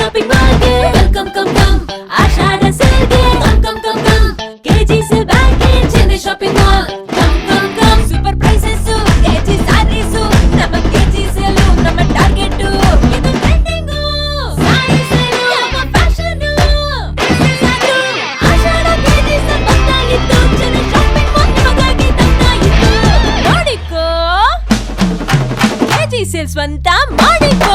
Shopping ಮಾಲ್ಗೆ come come come. ಆಷಾಢ ಸೇಲ್ಗೆ come come come come. KG sale ಬ್ಯಾಂಕ್ಗೆ Chennai shopping mall come come come. Super prices KG sarees ನಮ್ಮ KG sale ನಮ್ಮ target ಇದು trending sari sale ನಮ್ಮ fashion ಆಷಾಢ KG sale ಬಂದಾಗಿತ್ತು. Chennai shopping mall ನಿಮಗಾಗಿ ತಂದಾಗಿತ್ತು ನೋಡಿಕೋ. KG sale ಸ್ವಂತ ಮಾಡಿಕೋ.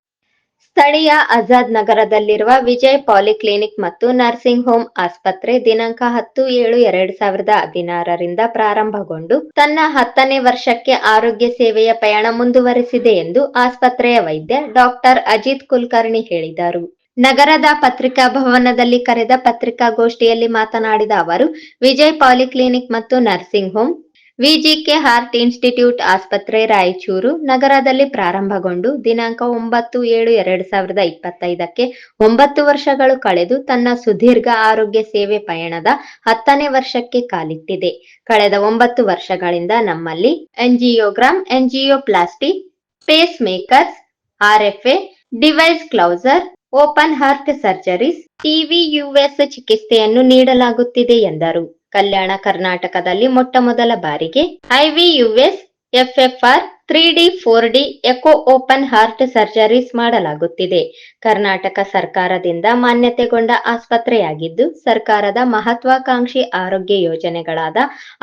ಸ್ಥಳೀಯ ಆಜಾದ್ ನಗರದಲ್ಲಿರುವ ವಿಜಯ್ ಪಾಲಿಕ್ಲಿನಿಕ್ ಮತ್ತು ನರ್ಸಿಂಗ್ ಹೋಮ್ ಆಸ್ಪತ್ರೆ ದಿನಾಂಕ ಹತ್ತು ಏಳು ಎರಡು ಸಾವಿರದ ಹದಿನಾರರಿಂದ ಪ್ರಾರಂಭಗೊಂಡು ತನ್ನ ಹತ್ತನೇ ವರ್ಷಕ್ಕೆ ಆರೋಗ್ಯ ಸೇವೆಯ ಪಯಣ ಮುಂದುವರೆಸಿದೆ ಎಂದು ಆಸ್ಪತ್ರೆಯ ವೈದ್ಯ ಡಾಕ್ಟರ್ ಅಜಿತ್ ಕುಲಕರ್ಣಿ ಹೇಳಿದರು. ನಗರದ ಪತ್ರಿಕಾ ಭವನದಲ್ಲಿ ಕರೆದ ಪತ್ರಿಕಾಗೋಷ್ಠಿಯಲ್ಲಿ ಮಾತನಾಡಿದ ಅವರು, ವಿಜಯ್ ಪಾಲಿಕ್ಲಿನಿಕ್ ಮತ್ತು nursing home VGK heart institute ಆಸ್ಪತ್ರೆ ರಾಯಚೂರು ನಗರದಲ್ಲಿ ಪ್ರಾರಂಭಗೊಂಡು ದಿನಾಂಕ ಒಂಬತ್ತು ಏಳು ಎರಡ್ ಸಾವಿರದ ಇಪ್ಪತ್ತೈದಕ್ಕೆ ಒಂಬತ್ತು ವರ್ಷಗಳು ಕಳೆದು ತನ್ನ ಸುದೀರ್ಘ ಆರೋಗ್ಯ ಸೇವೆ ಪಯಣದ ಹತ್ತನೇ ವರ್ಷಕ್ಕೆ ಕಾಲಿಟ್ಟಿದೆ. ಕಳೆದ ಒಂಬತ್ತು ವರ್ಷಗಳಿಂದ ನಮ್ಮಲ್ಲಿ angiogram angioplasty pace makers RFA, device closure, open heart surgeries TVUS ಚಿಕಿತ್ಸೆಯನ್ನು ನೀಡಲಾಗುತ್ತಿದೆ ಎಂದರು. ಕಲ್ಯಾಣ ಕರ್ನಾಟಕದಲ್ಲಿ ಮೊಟ್ಟ ಮೊದಲ ಬಾರಿಗೆ IVUS R three D four D echo open heart surgeries ಮಾಡಲಾಗುತ್ತಿದೆ. ಕರ್ನಾಟಕ ಸರ್ಕಾರದಿಂದ ಮಾನ್ಯತೆಗೊಂಡ ಆಸ್ಪತ್ರೆಯಾಗಿದ್ದು, ಸರ್ಕಾರದ ಮಹತ್ವಾಕಾಂಕ್ಷಿ ಆರೋಗ್ಯ ಯೋಜನೆಗಳಾದ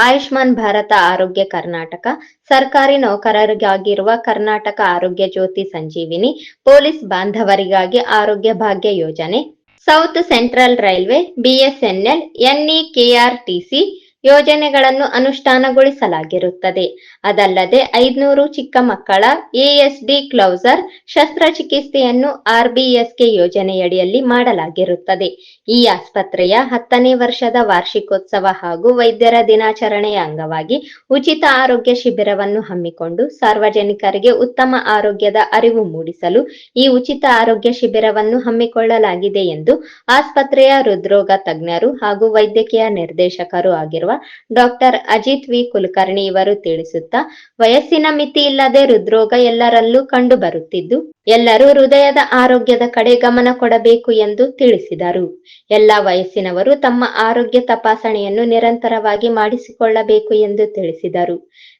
ಆಯುಷ್ಮಾನ್ ಭಾರತ ಆರೋಗ್ಯ ಕರ್ನಾಟಕ, ಸರ್ಕಾರಿ ನೌಕರರಿಗಾಗಿರುವ ಕರ್ನಾಟಕ ಆರೋಗ್ಯ ಜ್ಯೋತಿ ಸಂಜೀವಿನಿ, ಪೊಲೀಸ್ ಬಾಂಧವರಿಗಾಗಿ ಆರೋಗ್ಯ ಭಾಗ್ಯ ಯೋಜನೆ south central railway BSNL NEKRTC ಯೋಜನೆಗಳನ್ನು ಅನುಷ್ಠಾನಗೊಳಿಸಲಾಗಿರುತ್ತದೆ. ಅದಲ್ಲದೆ ಐದ್ನೂರು ಚಿಕ್ಕ ಮಕ್ಕಳ ಎಎಸ್ಡಿ ಕ್ಲೌಸರ್ ಶಸ್ತ್ರಚಿಕಿತ್ಸೆಯನ್ನು ಆರ್ಬಿಎಸ್ಕೆ ಯೋಜನೆಯಡಿಯಲ್ಲಿ ಮಾಡಲಾಗಿರುತ್ತದೆ. ಈ ಆಸ್ಪತ್ರೆಯ ಹತ್ತನೇ ವರ್ಷದ ವಾರ್ಷಿಕೋತ್ಸವ ಹಾಗೂ ವೈದ್ಯರ ದಿನಾಚರಣೆಯ ಅಂಗವಾಗಿ ಉಚಿತ ಆರೋಗ್ಯ ಶಿಬಿರವನ್ನು ಹಮ್ಮಿಕೊಂಡು ಸಾರ್ವಜನಿಕರಿಗೆ ಉತ್ತಮ ಆರೋಗ್ಯದ ಅರಿವು ಮೂಡಿಸಲು ಈ ಉಚಿತ ಆರೋಗ್ಯ ಶಿಬಿರವನ್ನು ಹಮ್ಮಿಕೊಳ್ಳಲಾಗಿದೆ ಎಂದು ಆಸ್ಪತ್ರೆಯ ಹೃದ್ರೋಗ ತಜ್ಞರು ಹಾಗೂ ವೈದ್ಯಕೀಯ ನಿರ್ದೇಶಕರು ಆಗಿರುವ ಡಾಕ್ಟರ್ ಅಜಿತ್ ವಿ ಕುಲಕರ್ಣಿ ಇವರು ತಿಳಿಸುತ್ತಾ ವಯಸ್ಸಿನ ಮಿತಿ ಇಲ್ಲದೆ ಹೃದ್ರೋಗ ಎಲ್ಲರಲ್ಲೂ ಕಂಡು ಬರುತ್ತಿದ್ದು ಎಲ್ಲರೂ ಹೃದಯದ ಆರೋಗ್ಯದ ಕಡೆ ಗಮನ ಕೊಡಬೇಕು ಎಂದು ತಿಳಿಸಿದರು. ಎಲ್ಲ ವಯಸ್ಸಿನವರು ತಮ್ಮ ಆರೋಗ್ಯ ತಪಾಸಣೆಯನ್ನು ನಿರಂತರವಾಗಿ ಮಾಡಿಸಿಕೊಳ್ಳಬೇಕು ಎಂದು ತಿಳಿಸಿದರು.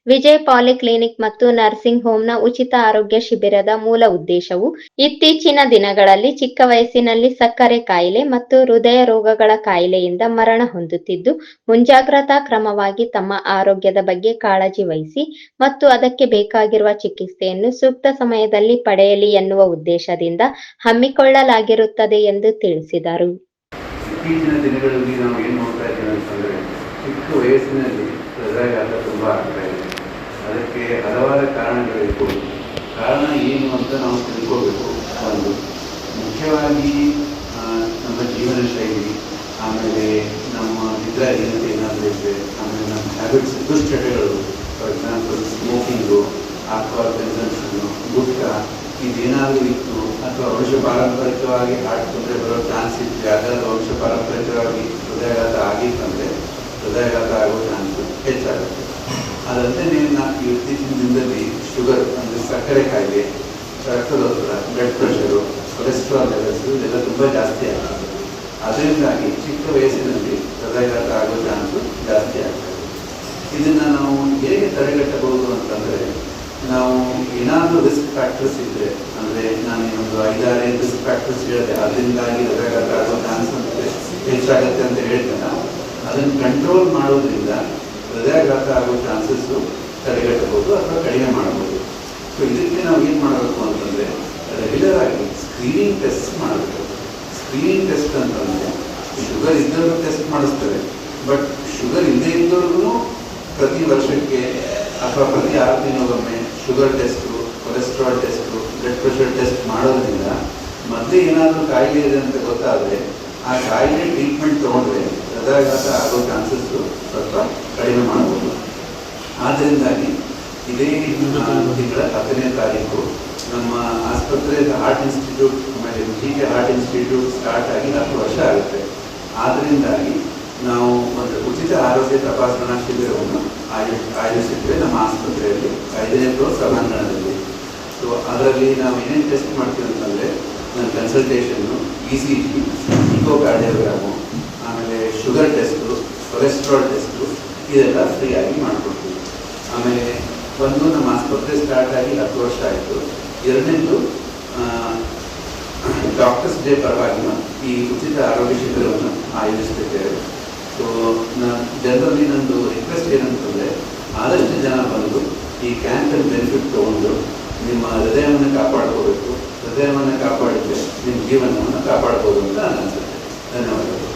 ವಿಜಯ್ ಪಾಲಿಕ್ಲಿನಿಕ್ ಮತ್ತು ನರ್ಸಿಂಗ್ ಹೋಮ್ನ ಉಚಿತ ಆರೋಗ್ಯ ಶಿಬಿರದ ಮೂಲ ಉದ್ದೇಶವು ಇತ್ತೀಚಿನ ದಿನಗಳಲ್ಲಿ ಚಿಕ್ಕ ವಯಸ್ಸಿನಲ್ಲಿ ಸಕ್ಕರೆ ಕಾಯಿಲೆ ಮತ್ತು ಹೃದಯ ರೋಗಗಳ ಕಾಯಿಲೆಯಿಂದ ಮರಣ ಹೊಂದುತ್ತಿದ್ದು, ಮುಂಜಾಗ್ರತಾ ಕ್ರಮವಾಗಿ ತಮ್ಮ ಆರೋಗ್ಯದ ಬಗ್ಗೆ ಕಾಳಜಿ ವಹಿಸಿ ಮತ್ತು ಅದಕ್ಕೆ ಬೇಕಾಗಿರುವ ಚಿಕಿತ್ಸೆಯನ್ನು ಸೂಕ್ತ ಸಮಯದಲ್ಲಿ ಪಡೆಯಲಿ ಎನ್ನುವ ಉದ್ದೇಶದಿಂದ ಹಮ್ಮಿಕೊಳ್ಳಲಾಗಿರುತ್ತದೆ ಎಂದು ತಿಳಿಸಿದರು. ಇತ್ತೀಚಿನ ದಿನಗಳಲ್ಲಿ ನಾವು ಏನು ನೋಡ್ತಾ ಇದ್ದೇವೆ ಅಂತಂದರೆ ಚಿಕ್ಕ ವಯಸ್ಸಿನಲ್ಲಿ ಹೃದಯಾಘಾತ ತುಂಬ ಆಗ್ತಾ ಇದೆ. ಅದಕ್ಕೆ ಹಲವಾರು ಕಾರಣಗಳಿರ್ಬೋದು ಕಾರಣ ಏನು ಅಂತ ನಾವು ತಿಳ್ಕೋಬೇಕು. ಒಂದು, ಮುಖ್ಯವಾಗಿ ನಮ್ಮ ಜೀವನ ಶೈಲಿ, ಆಮೇಲೆ ನಮ್ಮ ನಿದ್ರಾಹೀನತೆ ಏನಾದರೂ ಇದ್ದರೆ ಆಮೇಲೆ ನಮ್ಮ ಹ್ಯಾಬಿಟ್ಸ್ ದುಶ್ಚಟಗಳು ಫಾರ್ ಎಕ್ಸಾಂಪಲ್ ಸ್ಮೋಕಿಂಗು ಆಲ್ಕೋಹಾಲ್ ಕನ್ಸಂಪ್ಷನ್ನು ಗುಟ್ಕಾ ಇದೇನಾದರೂ ಇತ್ತು ಅಥವಾ ವಂಶ ಪಾರಂಪರಿಕವಾಗಿ ಹಾರ್ಟ್ ತೊಂದರೆ ಬರೋ ಚಾನ್ಸ್ ಇತ್ತು ಯಾಕಂದ್ರೆ ವಂಶ ಪಾರಂಪರಿಕವಾಗಿ ಹೃದಯಾಘಾತ ಆಗಿತ್ತಂದರೆ ಹೃದಯಾಘಾತ ಆಗೋ ಚಾನ್ಸ್ ಹೆಚ್ಚಾಗುತ್ತೆ. ಅದಲ್ಲದೆ ನಾವು ಇತ್ತೀಚಿನ ದಿನದಲ್ಲಿ ಶುಗರ್ ಅಂದರೆ ಸಕ್ಕರೆ ಕಾಯಿಲೆ ರಕ್ತದೊತ್ತಡ ಬ್ಲಡ್ ಪ್ರೆಷರು ಕೊಲೆಸ್ಟ್ರಾಲ್ ಲೆವೆಲ್ಸ್ ಇದೆಲ್ಲ ತುಂಬ ಜಾಸ್ತಿ ಆಗ್ತದೆ. ಅದರಿಂದಾಗಿ ಚಿಕ್ಕ ವಯಸ್ಸಿನಲ್ಲಿ ಹೃದಯಾಘಾತ ಆಗೋ ಚಾನ್ಸು ಜಾಸ್ತಿ ಆಗ್ತದೆ. ಇದನ್ನು ನಾವು ಹೇಗೆ ತಡೆಗಟ್ಟಬಹುದು ಅಂತಂದರೆ ನಾವು ಏನಾದರೂ ರಿಸ್ಕ್ ಫ್ಯಾಕ್ಟರ್ಸ್ ಇದ್ರೆ, ಅಂದರೆ ನಾನು ಒಂದು ಐದಾರು ಎಂಟು ಫ್ಯಾಕ್ಟರ್ಸ್ ಹೇಳಿದೆ ಅದರಿಂದಾಗಿ ಹೃದಯಾಘಾತ ಆಗೋ ಚಾನ್ಸ್ ಹೆಚ್ಚಾಗುತ್ತೆ ಅಂತ ಹೇಳ್ತೇನೆ ಅದನ್ನು ಕಂಟ್ರೋಲ್ ಮಾಡೋದ್ರಿಂದ ಹೃದಯಾಘಾತ ಆಗೋ ಚಾನ್ಸಸ್ ತಡೆಗಟ್ಟಬಹುದು ಅಥವಾ ಕಡಿಮೆ ಮಾಡಬಹುದು. ಸೊ ಇದಕ್ಕೆ ನಾವು ಏನು ಮಾಡಬೇಕು ಅಂತಂದರೆ ರೆಗ್ಯುಲರ್ ಆಗಿ ಸ್ಕ್ರೀನಿಂಗ್ ಟೆಸ್ಟ್ ಮಾಡಬೇಕು. ಸ್ಕ್ರೀನಿಂಗ್ ಟೆಸ್ಟ್ ಅಂತಂದರೆ ಶುಗರ್ ಇದ್ದವ್ರು ಟೆಸ್ಟ್ ಮಾಡಿಸ್ತಾರೆ ಬಟ್ ಶುಗರ್ ಇಲ್ಲದೇ ಇದ್ದವ್ರಿಗೂ ಪ್ರತಿ ವರ್ಷಕ್ಕೆ ಅಥವಾ ಪ್ರತಿ ಆರು ತಿಂಗಳಿಗೊಮ್ಮೆ sugar test cholesterol test blood pressure test ಮಾಡೋದ್ರಿಂದ ಮತ್ತೆ ಏನಾದರೂ ಕಾಯಿಲೆ ಇದೆ ಅಂತ ಗೊತ್ತಾದರೆ ಆ ಕಾಯಿಲೆ ಟ್ರೀಟ್ಮೆಂಟ್ ತೊಗೊಂಡ್ರೆ ಹೃದಯಾಘಾತ ಆಗೋ ಚಾನ್ಸಸ್ಸು ಸ್ವಲ್ಪ ಕಡಿಮೆ ಮಾಡ್ಬೋದು. ಆದ್ದರಿಂದಾಗಿ ಇದೇ ತಿಂಗಳ ಹತ್ತನೇ ತಾರೀಕು ನಮ್ಮ ಆಸ್ಪತ್ರೆ ಹಾರ್ಟ್ ಇನ್ಸ್ಟಿಟ್ಯೂಟ್ ಆಮೇಲೆ G K heart institute start ಆಗಿ ಹತ್ತು ವರ್ಷ ಆಗುತ್ತೆ. ಆದ್ದರಿಂದಾಗಿ ನಾವು ಒಂದು ಉಚಿತ ಆರೋಗ್ಯ ತಪಾಸಣಾ ಶಿಬಿರವನ್ನು ಆಯೋ ಆಯೋಜಿಸಿದ್ವಿ ನಮ್ಮ ಆಸ್ಪತ್ರೆಯಲ್ಲಿ. ಐದನೇ ಫ್ಲೋರ್ ಸಭಾಂಗಣದಲ್ಲಿ. ಸೊ ಅದರಲ್ಲಿ ನಾವು ಏನೇನು ಟೆಸ್ಟ್ ಮಾಡ್ತೀವಿ ಅಂತಂದರೆ ನನ್ನ consultation E C G echocardiogram ಆಮೇಲೆ ಶುಗರ್ ಟೆಸ್ಟು ಕೊಲೆಸ್ಟ್ರಾಲ್ ಟೆಸ್ಟು ಇದೆಲ್ಲ ಫ್ರೀಯಾಗಿ ಮಾಡಿಕೊಡ್ತೀವಿ. ಆಮೇಲೆ ಒಂದು ನಮ್ಮ ಆಸ್ಪತ್ರೆ ಸ್ಟಾರ್ಟ್ ಆಗಿ ಹತ್ತು ವರ್ಷ ಆಯಿತು. ಎರಡನೇದು ಡಾಕ್ಟರ್ಸ್ ಡೇ ಪರವಾಗಿ ಈ ಉಚಿತ ಆರೋಗ್ಯ ಶಿಬಿರವನ್ನು ಆಯೋಜಿಸ್ತಿದ್ದೇವೆ. ಸೊ ನಾನು ಜನರಲ್ಲಿ ನಂದು ರಿಕ್ವೆಸ್ಟ್ ಏನಂತಂದರೆ, ಆದಷ್ಟು ಜನ ಬಂದು ಈ ಕ್ಯಾಂಪಲ್ಲಿ ಬೆನಿಫಿಟ್ ತೊಗೊಂಡು ನಿಮ್ಮ ಹೃದಯವನ್ನು ಕಾಪಾಡ್ಕೋಬೇಕು ಹೃದಯವನ್ನು ಕಾಪಾಡಿದ್ರೆ ನಿಮ್ಮ ಜೀವನವನ್ನು ಕಾಪಾಡ್ಬೋದು ಅಂತ ಅನ್ಸುತ್ತೆ. ಧನ್ಯವಾದಗಳು.